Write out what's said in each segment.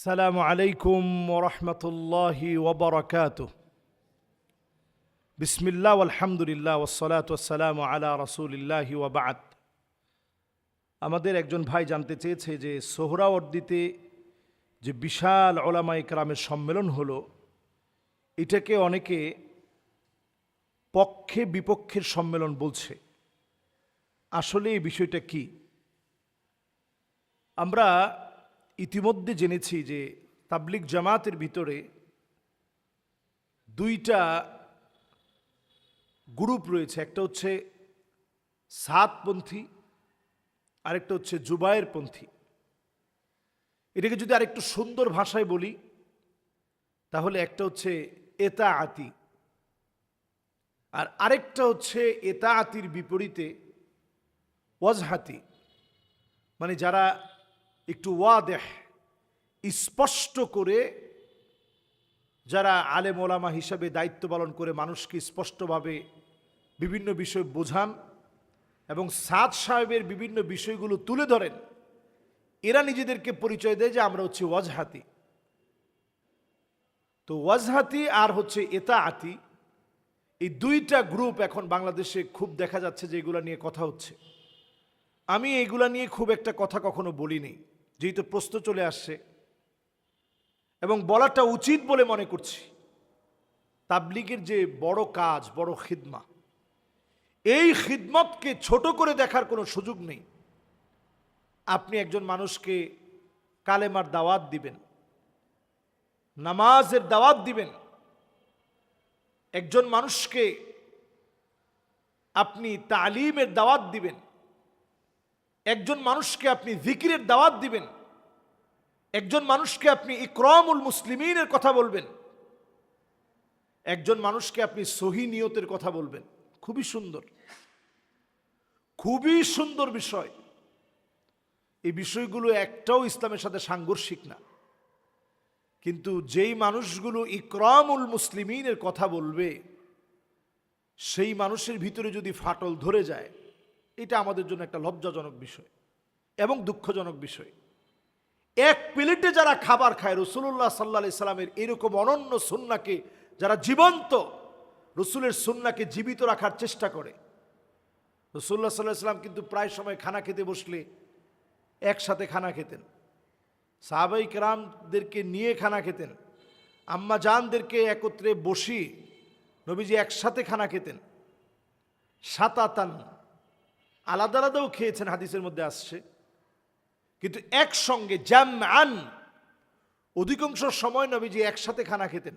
السلام عليكم ورحمة الله وبركاته بسم الله والحمد لله والصلاة والسلام على رسول الله وبعد আমাদের একজন ভাই জানতে চেয়েছে যে সোহরাওয়ার্দিতে যে বিশাল ওলামা ইকরামের সম্মেলন হলো এটাকে অনেকে পক্ষে বিপক্ষের সম্মেলন বলছে আসলে এই বিষয়টা কি আমরা ইতিমধ্যে জেনেছি যে তাবলিক জামাতের ভিতরে দুইটা গ্রুপ রয়েছে, একটা হচ্ছে সাতপন্থী আরেকটা হচ্ছে জুবায়ের পন্থী। এটাকে যদি আরেকটু সুন্দর ভাষায় বলি, তাহলে একটা হচ্ছে এতা আতি আর আরেকটা হচ্ছে এতা আতির বিপরীতে ওয়াজহাতি মানে যারা একটু ওয়াদেহ, স্পষ্ট করে যারা আলেম ওলামা হিসাবে দায়িত্ব পালন করে মানুষকে স্পষ্টভাবে বিভিন্ন বিষয় বোঝান এবং সাদ সাহেবের বিভিন্ন বিষয়গুলো তুলে ধরেন, এরা নিজেদেরকে পরিচয় দেয় যে আমরা হচ্ছে ওয়াজহাতি। তো ওয়াজহাতি আর হচ্ছে এতা আতি এই দুইটা গ্রুপ এখন বাংলাদেশে খুব দেখা যাচ্ছে যে এগুলা নিয়ে কথা হচ্ছে। আমি এইগুলা নিয়ে খুব একটা কথা কখনো বলিনি। যেহেতু প্রশ্ন চলে আসছে, এবং বলাটা উচিত বলে মনে করছি, তাবলিগের যে বড় কাজ, বড় খিদমা, এই খিদমতকে ছোট করে দেখার কোনো সুযোগ নেই। আপনি একজন মানুষকে কালেমার দাওয়াত দিবেন, নামাজের দাওয়াত দিবেন, একজন মানুষকে আপনি তালিমের দাওয়াত দিবেন একজন মানুষকে আপনি জিকিরের দাওয়াত দিবেন, একজন মানুষকে আপনি ইকরামুল মুসলিমিনের কথা বলবেন, একজন মানুষকে আপনি সহি নিয়তের কথা বলবেন। খুবই সুন্দর। খুবই সুন্দর বিষয়। এই বিষয়গুলো একটাও ইসলামের সাথে সাংঘর্ষিক না। কিন্তু যেই মানুষগুলো ইকরামুল মুসলিমিনের কথা বলবে, সেই মানুষের ভিতরে যদি ফাটল ধরে যায় এটা আমাদের জন্য একটা লজ্জাজনক বিষয় এবং দুঃখজনক বিষয়। এক প্লেটে যারা খাবার খায় রসুল্লাহ সাল্লা সাল্লামের এরকম অনন্য সুন্নাকে যারা জীবন্ত, রসুলের সুন্নাকে জীবিত রাখার চেষ্টা করে। রসুল্লাহ সাল্লাহ সাল্লাম কিন্তু প্রায় সময় খানা খেতে বসলে একসাথে খানা খেতেন। সাহাবাই কেরামদেরকে নিয়ে খানা খেতেন। আম্মা জানদেরকে একত্রে বসি নবীজি একসাথে খানা খেতেন। সাতাতান আলাদা আলাদাও খেয়েছেন, হাদিসের মধ্যে আসছে। কিন্তু একসঙ্গে জ্যাম আন অধিকাংশ সময় নবীজি একসাথে খানা খেতেন।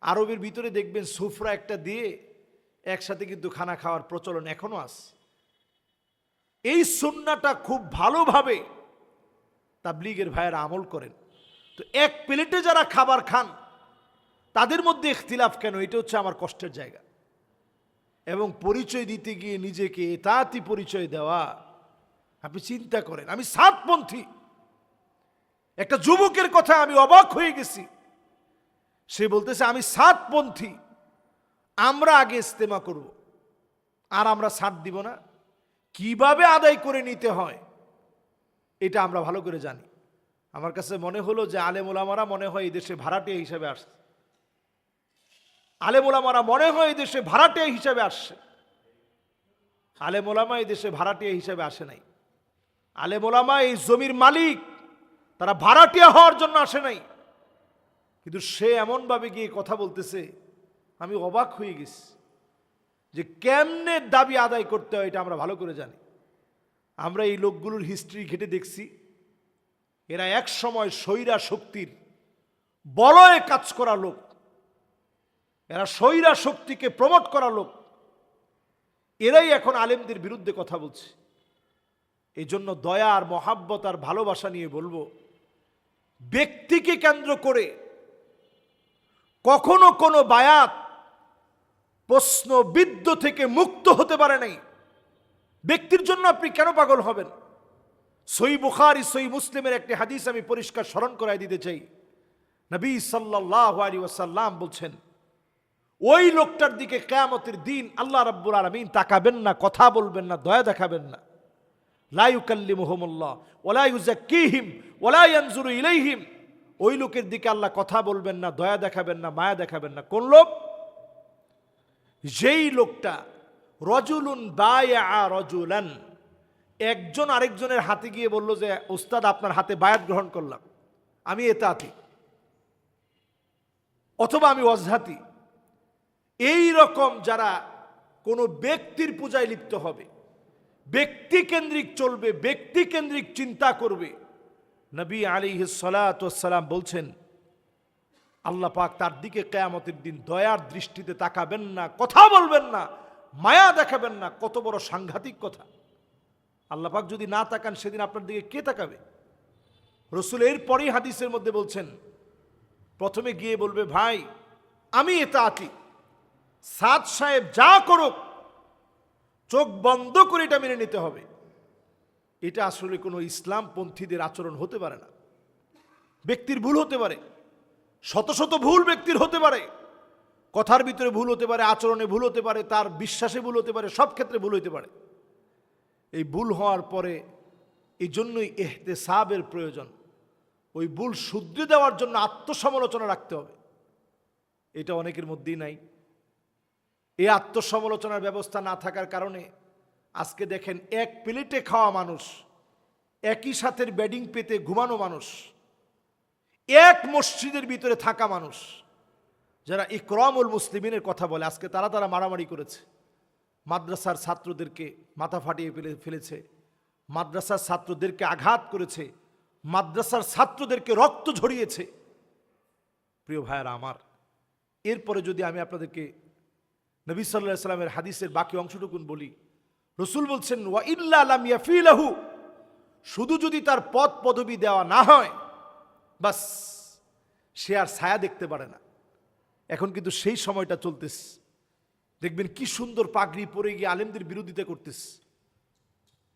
আরবের ভিতরে দেখবেন সুফরা একটা দিয়ে একসাথে কিন্তু খানা খাওয়ার প্রচলন এখনও আছে। এই সুন্নাটা খুব ভালোভাবে তাবলিগের ভাইয়েরা আমল করেন। তো এক প্লেটে যারা খাবার খান, তাদের মধ্যে ইখতিলাফ কেন? এটা হচ্ছে আমার কষ্টের জায়গা। এবং পরিচয় দিতে গিয়ে নিজেকে এতাতি পরিচয় দেওয়া। আপনি চিন্তা করেন, আমি সাতপন্থী। একটা যুবকের কথা আমি অবাক হয়ে গেছি। সে বলতেছে, আমি সাতপন্থী, আমরা আগে ইস্তেমা করব। আর আমরা সাত দিব না। কীভাবে আদায় করে নিতে হয়, এটা আমরা ভালো করে জানি। আমার কাছে মনে হলো যে আলেমুলামারা মনে হয় এই দেশে ভাড়াটিয়া হিসাবে আসছে। আলেমোলামারা মনে হয় দেশে ভাড়াটিয়া হিসাবে আসছে। আলেমোলামা এই দেশে ভাড়াটিয়া হিসাবে আসে নাই। আলেমোলামা এই জমির মালিক, তারা ভাড়াটিয়া হওয়ার জন্য আসে নাই। কিন্তু সে এমনভাবে গিয়ে কথা বলতেছে, আমি অবাক হয়ে গেছি যে কেমনে দাবি আদায় করতে হয় এটা আমরা ভালো করে জানি। আমরা এই লোকগুলোর হিস্ট্রি ঘেটে দেখছি, এরা এক সময় স্বৈরা শক্তির বলয়ে কাজ করা লোক। এরা স্বৈরা শক্তিকে প্রমোট করা লোক। এরাই এখন আলেমদের বিরুদ্ধে কথা বলছে। এই জন্য দয়া আর মহাব্বত আর ভালোবাসা নিয়ে বলব, ব্যক্তিকে কেন্দ্র করে কখনো কোনো বায়াত প্রশ্নবিদ্ধ থেকে মুক্ত হতে পারে নাই। ব্যক্তির জন্য আপনি কেন পাগল হবেন? সই বুখারি, সই মুসলিমের একটি হাদিস আমি পরিষ্কার স্মরণ করাই দিতে চাই। নবী সাল্লাহ আলী ওয়াসাল্লাম বলছেন ওই লোকটার দিকে কেয়ামতের দিন আল্লাহ রাব্বুল আলমিন তাকাবেন না, কথা বলবেন না, দয়া দেখাবেন না। লাইকাল্লিমুহমুল্লাহ ওলা ইউজাক্কিহিম ওলা ইয়ানজুরু ইলাইহিম। ওই লোকের দিকে আল্লাহ কথা বলবেন না, দয়া দেখাবেন না, মায়া দেখাবেন না। কোন লোক? যেই লোকটা, রজুলুন বায়া রজুলান। একজন আরেকজনের হাতে গিয়ে বলল যে, ওস্তাদ, আপনার হাতে বায়াত গ্রহণ করলাম। আমি এতাতি। অথবা আমি অজহাতি এই রকম যারা কোনো ব্যক্তির পূজায় লিপ্ত হবে, ব্যক্তি কেন্দ্রিক চলবে, ব্যক্তি কেন্দ্রিক চিন্তা করবে, নবী আলী সালাম বলছেন, আল্লাহ পাক তার দিকে কেয়ামতের দিন দয়ার দৃষ্টিতে তাকাবেন না, কথা বলবেন না, মায়া দেখাবেন না, কত বড় সাংঘাতিক কথা। আল্লাহ পাক যদি না তাকান, সেদিন আপনার দিকে কে তাকাবে? রসুল এরপরই হাদিসের মধ্যে বলছেন, প্রথমে গিয়ে বলবে, ভাই, আমি এটা আতি সাদ সাহেব যা করুক, চোখ বন্ধ করে এটা মেনে নিতে হবে। এটা আসলে কোনো ইসলামপন্থীদের আচরণ হতে পারে না। ব্যক্তির ভুল হতে পারে। শত শত ভুল ব্যক্তির হতে পারে। কথার ভিতরে ভুল হতে পারে, আচরণে ভুল হতে পারে, তার বিশ্বাসে ভুল হতে পারে, সব ক্ষেত্রে ভুল হতে পারে। এই ভুল হওয়ার পরে এই জন্যই এহতেসাবের প্রয়োজন। ওই ভুল শুদ্ধি দেওয়ার জন্য আত্মসমালোচনা রাখতে হবে। এটা অনেকের মধ্যেই নাই। এই আত্মসমালোচনার ব্যবস্থা না থাকার কারণে আজকে দেখেন এক প্লেটে খাওয়া মানুষ, একই সাথে ব্যাডিং পেতে ঘুমানো মানুষ, এক মসজিদের ভিতরে থাকা মানুষ, যারা ইকরামুল মুসলিমিনের কথা বলে, আজকে তারা তারা মারামারি করেছে। মাদ্রাসার ছাত্রদেরকে মাথা ফাটিয়ে ফেলে, ফেলেছে, মাদ্রাসার ছাত্রদেরকে আঘাত করেছে, মাদ্রাসার ছাত্রদেরকে রক্ত ঝরিয়েছে। প্রিয় ভাইয়ারা আমার, এরপরে যদি আমি আপনাদেরকে নবী সাল্লাহ সাল্লামের হাদিসের বাকি অংশটুকুন বলি। রসুল বলছেন, ওয়া ইল্লা ইয়াফিলাহু। শুধু যদি তার পদ পদবি দেওয়া না হয়, বাস, সে আর ছায়া দেখতে পারে না। এখন কিন্তু সেই সময়টা চলতেছে। দেখবেন কি সুন্দর পাগড়ি পরে গিয়ে আলেমদের বিরোধিতা করতেছে।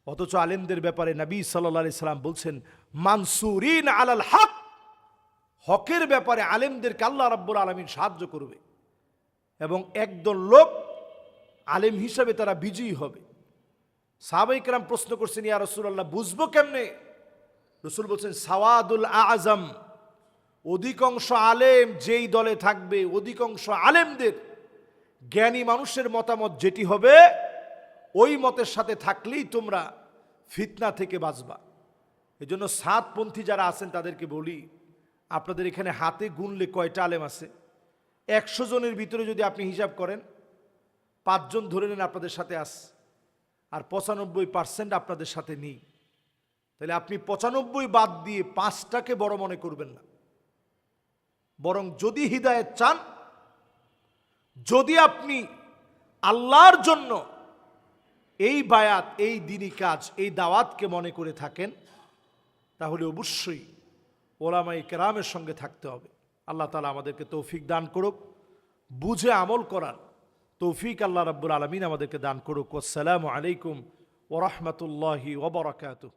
অথচ আলেমদের ব্যাপারে নবী সাল্লাহ আলি সাল্লাম বলছেন, মানসুরিন আলাল হক। হকের ব্যাপারে আলেমদেরকে আল্লাহ রাব্বুল আলমিন সাহায্য করবে। এবং একদল লোক আলেম হিসাবে তারা বিজয়ী হবে। সাহাবাইকরাম প্রশ্ন করছেন, ইয়া রসুল্লাহ বুঝব কেমনে? রসুল বলছেন, সাওয়াদুল আজম অধিকাংশ আলেম যেই দলে থাকবে, অধিকাংশ আলেমদের জ্ঞানী মানুষের মতামত যেটি হবে, ওই মতের সাথে থাকলেই তোমরা ফিতনা থেকে বাঁচবা। এজন্য সাতপন্থী যারা আছেন, তাদেরকে বলি, আপনাদের এখানে হাতে গুনলে কয়টা আলেম আছে? একশো জনের ভিতরে যদি আপনি হিসাব করেন, পাঁচজন ধরে নেন আপনাদের সাথে আস, আর পঁচানব্বই পার্সেন্ট আপনাদের সাথে নেই। তাহলে আপনি পঁচানব্বই বাদ দিয়ে পাঁচটাকে বড় মনে করবেন না। বরং যদি হৃদায়ত চান, যদি আপনি আল্লাহর জন্য এই বায়াত, এই দিনই কাজ, এই দাওয়াতকে মনে করে থাকেন, তাহলে অবশ্যই ওলামাই কেরামের সঙ্গে থাকতে হবে। আল্লাহ তালা আমাদেরকে তৌফিক দান করুক। বুঝে আমল করার তৌফিক আল্লাহ রাব্বুল আলমিন আমাদেরকে দান করুক। আসসালামু আলাইকুম ওরহমতুল্লাহি ওবরাকাতুহ